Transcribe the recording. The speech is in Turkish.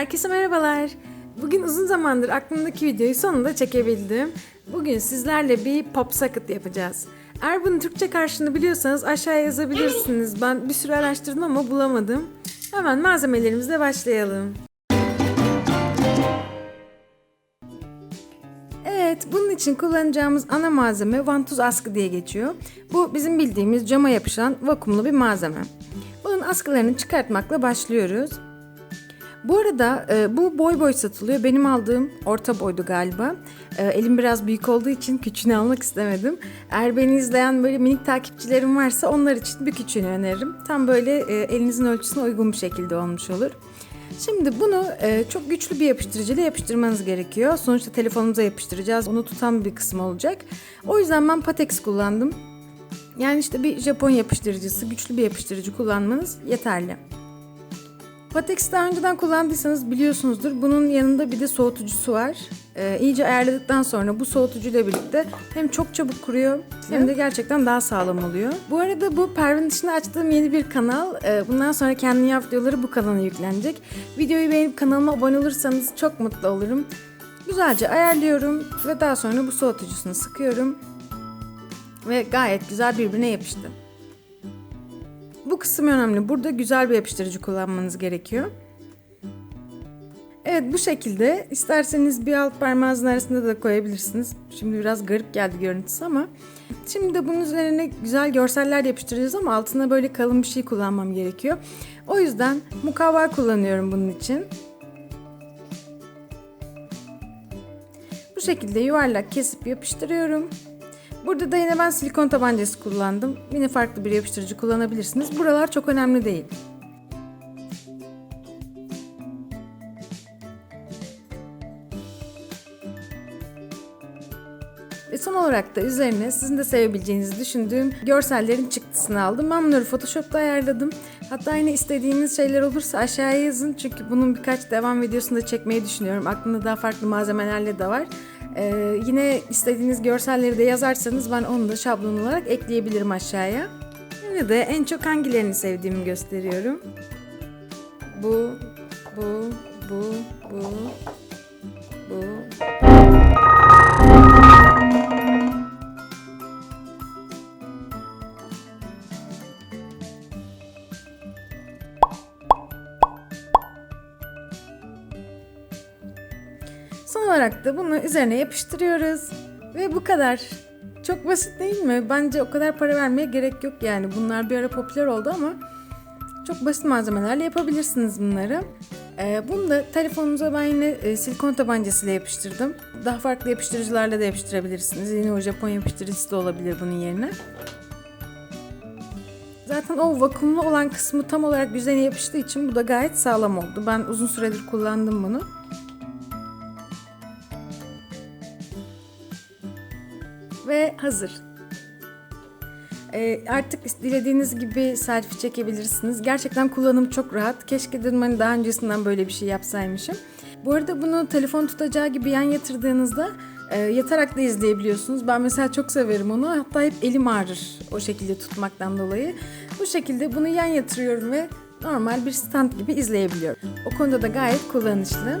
Herkese merhabalar. Bugün uzun zamandır aklımdaki videoyu sonunda çekebildim. Bugün sizlerle bir pop socket yapacağız. Eğer bunun Türkçe karşılığını biliyorsanız aşağıya yazabilirsiniz. Ben bir sürü araştırdım ama bulamadım. Hemen malzemelerimizle başlayalım. Evet, bunun için kullanacağımız ana malzeme vantuz askı diye geçiyor. Bu bizim bildiğimiz cama yapışan vakumlu bir malzeme. Bunun askılarını çıkartmakla başlıyoruz. Bu arada e, bu boy boy satılıyor. Benim aldığım orta boydu galiba. E, elim biraz büyük olduğu için küçüğünü almak istemedim. Eğer beni izleyen böyle minik takipçilerim varsa onlar için bir küçüğünü öneririm. Tam böyle e, elinizin ölçüsüne uygun bir şekilde olmuş olur. Şimdi bunu e, çok güçlü bir yapıştırıcıyla yapıştırmanız gerekiyor. Sonuçta telefonumuza yapıştıracağız. Onu tutan bir kısım olacak. O yüzden ben Patex kullandım. Yani işte bir Japon yapıştırıcısı, güçlü bir yapıştırıcı kullanmanız yeterli. Patex daha önceden kullandıysanız biliyorsunuzdur. Bunun yanında bir de soğutucusu var. Ee, iyice ayarladıktan sonra bu soğutucuyla birlikte hem çok çabuk kuruyor hem de gerçekten daha sağlam oluyor. Bu arada bu Pervin dışında açtığım yeni bir kanal. Ee, bundan sonra kendi yap videoları bu kanala yüklenecek. Videoyu beğenip kanalıma abone olursanız çok mutlu olurum. Güzelce ayarlıyorum ve daha sonra bu soğutucusunu sıkıyorum. Ve gayet güzel birbirine yapıştı. Bu kısım önemli. Burada güzel bir yapıştırıcı kullanmanız gerekiyor. Evet bu şekilde isterseniz bir alt parmağınızın arasında da koyabilirsiniz. Şimdi biraz garip geldi görüntüsü ama. Şimdi de bunun üzerine güzel görseller yapıştıracağız ama altına böyle kalın bir şey kullanmam gerekiyor. O yüzden mukavva kullanıyorum bunun için. Bu şekilde yuvarlak kesip yapıştırıyorum. Burada da yine ben silikon tabancası kullandım. Yine farklı bir yapıştırıcı kullanabilirsiniz. Buralar çok önemli değil. Ve son olarak da üzerine sizin de sevebileceğinizi düşündüğüm görsellerin çıktısını aldım. Ben bunları Photoshop'ta ayarladım. Hatta yine istediğiniz şeyler olursa aşağıya yazın. Çünkü bunun birkaç devam videosunu da çekmeyi düşünüyorum. Aklımda daha farklı malzemelerle de var. Ee, yine istediğiniz görselleri de yazarsanız ben onu da şablon olarak ekleyebilirim aşağıya. Yine de en çok hangilerini sevdiğimi gösteriyorum. Bu, bu, bu, bu, bu. Son olarak da bunu üzerine yapıştırıyoruz. Ve bu kadar. Çok basit değil mi? Bence o kadar para vermeye gerek yok yani. Bunlar bir ara popüler oldu ama çok basit malzemelerle yapabilirsiniz bunları. Ee, bunu da telefonunuza ben yine e, silikon tabancasıyla yapıştırdım. Daha farklı yapıştırıcılarla da yapıştırabilirsiniz. Yine o Japon yapıştırıcısı da olabilir bunun yerine. Zaten o vakumlu olan kısmı tam olarak yüzeyine yapıştığı için bu da gayet sağlam oldu. Ben uzun süredir kullandım bunu. Ve hazır. Ee, artık dilediğiniz gibi selfie çekebilirsiniz. Gerçekten kullanım çok rahat. Keşke dedim hani daha öncesinden böyle bir şey yapsaymışım. Bu arada bunu telefon tutacağı gibi yan yatırdığınızda e, yatarak da izleyebiliyorsunuz. Ben mesela çok severim onu. Hatta hep elim ağrır o şekilde tutmaktan dolayı. Bu şekilde bunu yan yatırıyorum ve normal bir stand gibi izleyebiliyorum. O konuda da gayet kullanışlı.